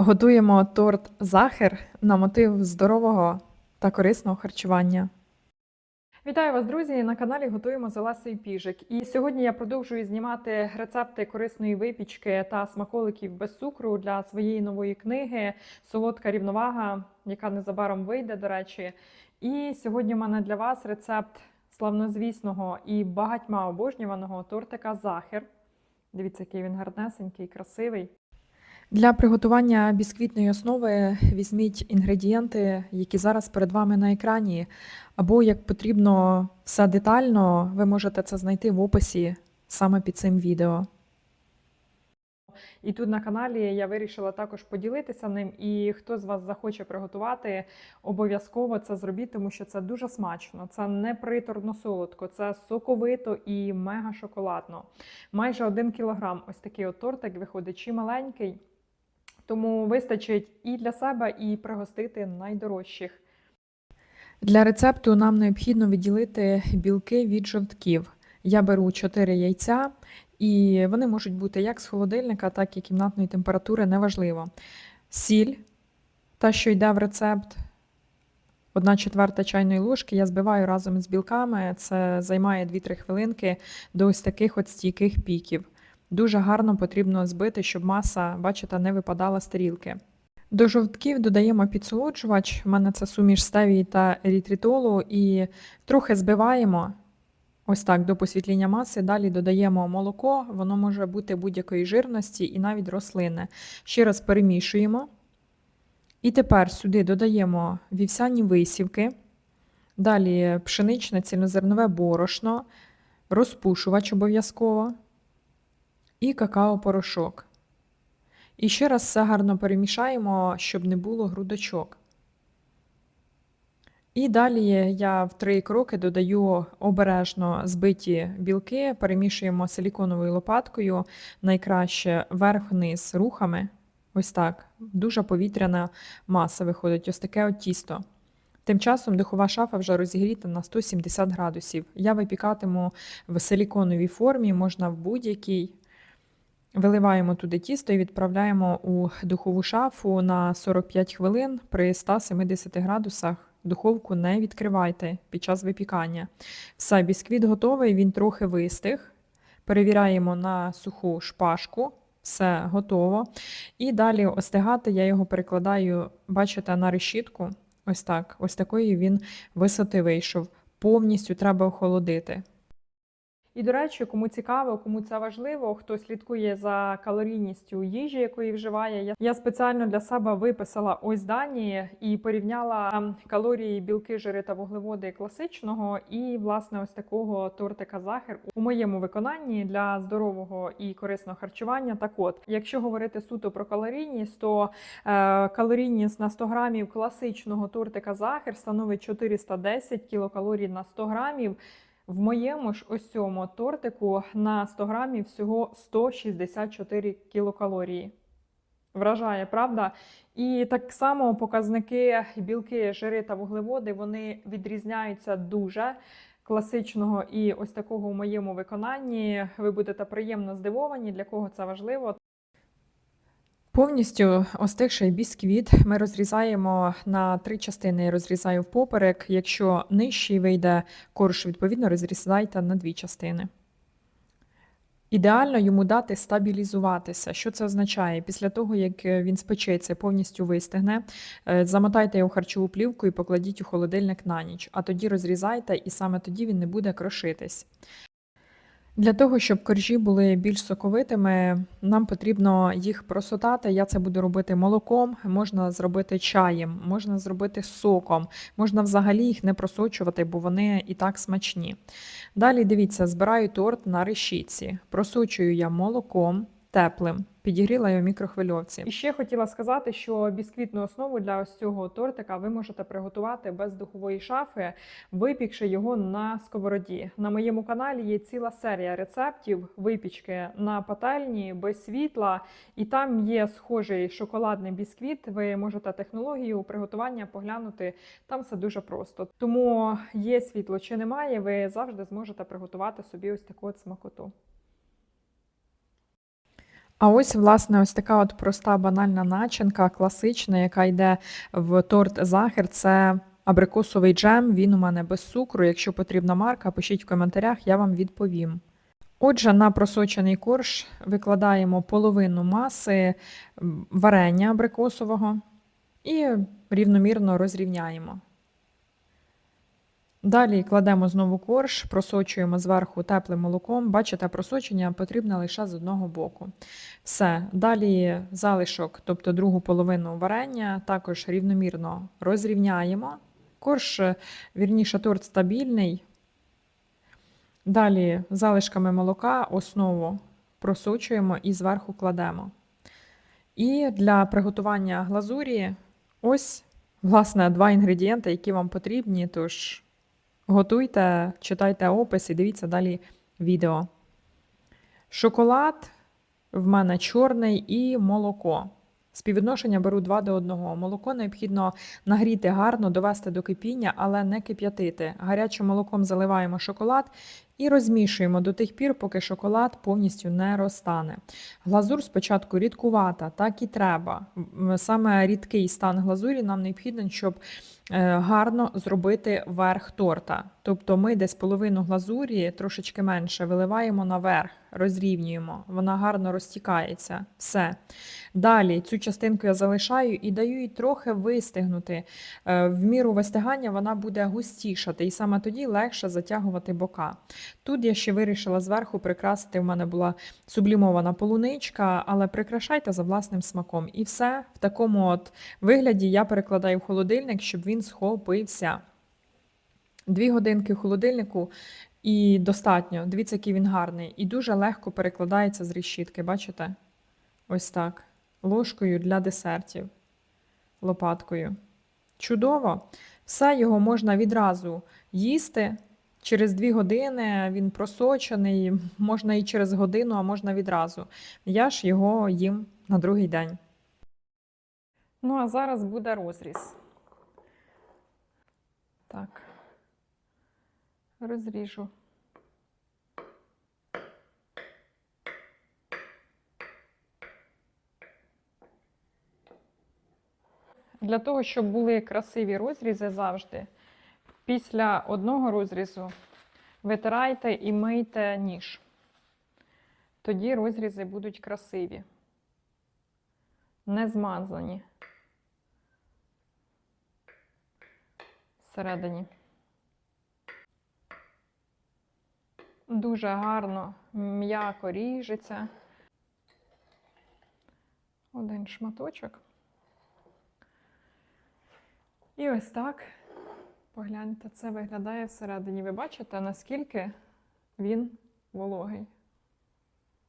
Готуємо торт захер на мотив здорового та корисного харчування. Вітаю вас, друзі! На каналі готуємо з Олесею Піжик. І сьогодні я продовжую знімати рецепти корисної випічки та смаколиків без цукру для своєї нової книги Солодка рівновага, яка незабаром вийде, до речі. І сьогодні в мене для вас рецепт славнозвісного і багатьма обожнюваного тортика захер. Дивіться, який він гарнесенький, красивий. Для приготування бісквітної основи візьміть інгредієнти, які зараз перед вами на екрані, або як потрібно все детально, ви можете це знайти в описі саме під цим відео. І тут на каналі я вирішила також поділитися ним. І хто з вас захоче приготувати, обов'язково це зробіть, тому що це дуже смачно. Це не приторно солодко, це соковито і мега шоколадно. Майже один кілограм. Ось такий от тортик виходить чи маленький. Тому вистачить і для себе, і пригостити найдорожчих. Для рецепту нам необхідно відділити білки від жовтків. Я беру 4 яйця, і вони можуть бути як з холодильника, так і кімнатної температури, неважливо. Сіль, та, що йде в рецепт, 1 четверта чайної ложки я збиваю разом з білками. Це займає 2-3 хвилинки до ось таких от стійких піків. Дуже гарно потрібно збити, щоб маса, бачите, не випадала з тарілки. До жовтків додаємо підсолоджувач, у мене це суміш стевії та ерітритолу, і трохи збиваємо ось так до посвітління маси. Далі додаємо молоко, воно може бути будь-якої жирності і навіть рослинне. Ще раз перемішуємо. І тепер сюди додаємо вівсяні висівки, далі пшеничне цільнозернове борошно, розпушувач обов'язково і какао-порошок. І ще раз все гарно перемішаємо, щоб не було грудочок. І далі я в три кроки додаю обережно збиті білки, перемішуємо силіконовою лопаткою, найкраще вверх-вниз рухами. Ось так. Дуже повітряна маса виходить, ось таке от тісто. Тим часом духова шафа вже розігріта на 170 градусів. Я випікатиму в силіконовій формі, можна в будь-якій. Виливаємо туди тісто і відправляємо у духову шафу на 45 хвилин при 170 градусах. Духовку не відкривайте під час випікання. Все, бісквіт готовий, він трохи вистиг. Перевіряємо на суху шпажку. Все готово. І далі остигати я його перекладаю, бачите, на решітку. Ось так. Ось такої він висоти вийшов. Повністю треба охолодити. І, до речі, кому цікаво, кому це важливо, хто слідкує за калорійністю їжі, якої вживає, я- спеціально для себе виписала ось дані і порівняла ем, калорії, білки, жири та вуглеводи класичного і власне ось такого тортика захер у моєму виконанні для здорового і корисного харчування. Так от, якщо говорити суто про калорійність, то е, калорійність на 100 грамів класичного тортика захер становить 410 кілокалорій на 100 грамів. В моєму ж ось цьому тортику на 100 грамів всього 164 кілокалорії. Вражає, правда? І так само показники білки, жири та вуглеводи вони відрізняються дуже класичного і ось такого в моєму виконанні. Ви будете приємно здивовані, для кого це важливо. Повністю остигший бісквіт ми розрізаємо на три частини. Я розрізаю впоперек. Якщо нижчий вийде корж, відповідно, розрізайте на дві частини. Ідеально йому дати стабілізуватися. Що це означає? Після того, як е, він спечеться, повністю вистигне, е, замотайте його харчову плівку і покладіть у холодильник на ніч, а тоді розрізайте, і саме тоді він не буде крошитись. Для того, щоб коржі були більш соковитими, нам потрібно їх просотати. Я це буду робити молоком, можна зробити чаєм, можна зробити соком, можна взагалі їх не просочувати, бо вони і так смачні. Далі дивіться, збираю торт на решітці, просочую я молоком теплим. Підігріла його мікрохвильовці. І ще хотіла сказати, що бісквітну основу для ось цього тортика ви можете приготувати без духової шафи, випікши його на сковороді. На моєму каналі є ціла серія рецептів випічки на пательні без світла, і там є схожий шоколадний бісквіт. Ви можете технологію приготування поглянути. Там все дуже просто. Тому є світло чи немає, ви завжди зможете приготувати собі ось таку от смакоту. А ось, власне, ось така от проста банальна начинка, класична, яка йде в торт Захер. Це абрикосовий джем. Він у мене без цукру. Якщо потрібна марка, пишіть в коментарях, я вам відповім. Отже, на просочений корж викладаємо половину маси варення абрикосового і рівномірно розрівняємо. Далі кладемо знову корж, просочуємо зверху теплим молоком. Бачите, просочення потрібне лише з одного боку. Все. Далі залишок, тобто другу половину варення, також рівномірно розрівняємо. Корж, вірніше, торт стабільний. Далі залишками молока основу просочуємо і зверху кладемо. І для приготування глазурі ось, власне, два інгредієнти, які вам потрібні. Тож готуйте, читайте опис і дивіться далі відео. Шоколад в мене чорний і молоко. Співвідношення беру 2 до 1. Молоко необхідно нагріти гарно, довести до кипіння, але не кип'ятити. Гарячим молоком заливаємо шоколад і розмішуємо до тих пір, поки шоколад повністю не розтане. Глазур спочатку рідкувата, так і треба. Саме рідкий стан глазурі нам необхідно, щоб е, гарно зробити верх торта. Тобто ми десь половину глазурі, трошечки менше, виливаємо наверх, розрівнюємо. Вона гарно розтікається. Все. Далі цю частинку я залишаю і даю їй трохи вистигнути. Е, В міру вистигання вона буде густішати, і саме тоді легше затягувати бока. Тут я ще вирішила зверху прикрасити. В мене була сублімована полуничка, але прикрашайте за власним смаком. І все в такому от вигляді я перекладаю в холодильник, щоб він схопився. Дві годинки в холодильнику і достатньо. Дивіться, який він гарний. І дуже легко перекладається з решітки. Бачите? Ось так. Ложкою для десертів. Лопаткою. Чудово! Все його можна відразу їсти. Через дві години він просочений, можна і через годину, а можна відразу. Я ж його їм на другий день. Ну, а зараз буде розріз. Так. Розріжу. Для того, щоб були красиві розрізи завжди, після одного розрізу витирайте і мийте ніж. Тоді розрізи будуть красиві, не змазані всередині. Дуже гарно, м'яко ріжеться. Один шматочок. І ось так. Погляньте, це виглядає всередині. Ви бачите, наскільки він вологий.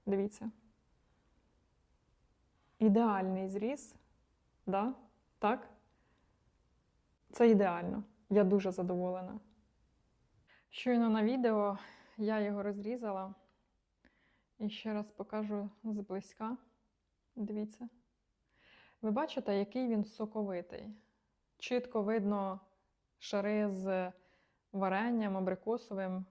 Дивіться. Ідеальний зріз. Да? Так? Це ідеально. Я дуже задоволена. Щойно на відео я його розрізала. І ще раз покажу зблизька. Дивіться. Ви бачите, який він соковитий. Чітко видно шари з варенням абрикосовим.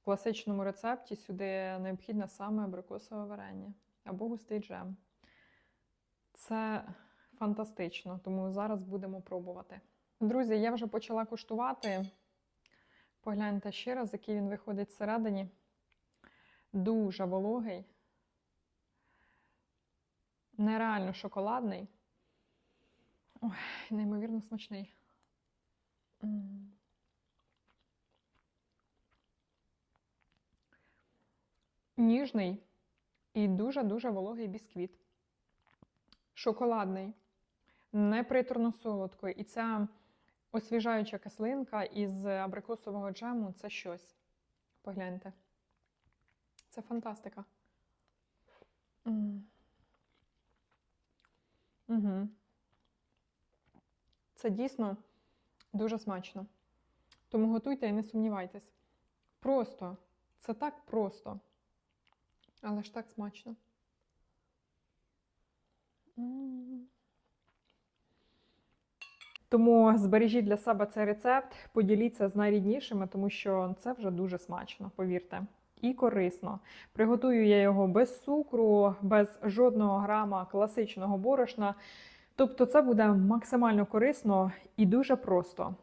В класичному рецепті сюди необхідне саме абрикосове варення або густий джем. Це фантастично, тому зараз будемо пробувати. Друзі, я вже почала куштувати. Погляньте ще раз, який він виходить всередині. Дуже вологий, нереально шоколадний. Ой, неймовірно смачний. Ніжний і дуже-дуже вологий бісквіт. Шоколадний, неприторно солодкий. І ця освіжаюча кислинка із абрикосового джему це щось. Погляньте. Це фантастика. Угу. Це дійсно дуже смачно. Тому готуйте і не сумнівайтесь. Просто, це так просто, але ж так смачно. Тому збережіть для себе цей рецепт, поділіться з найріднішими, тому що це вже дуже смачно, повірте. і корисно. Приготую я його без цукру, без жодного грама класичного борошна. Тобто це буде максимально корисно і дуже просто.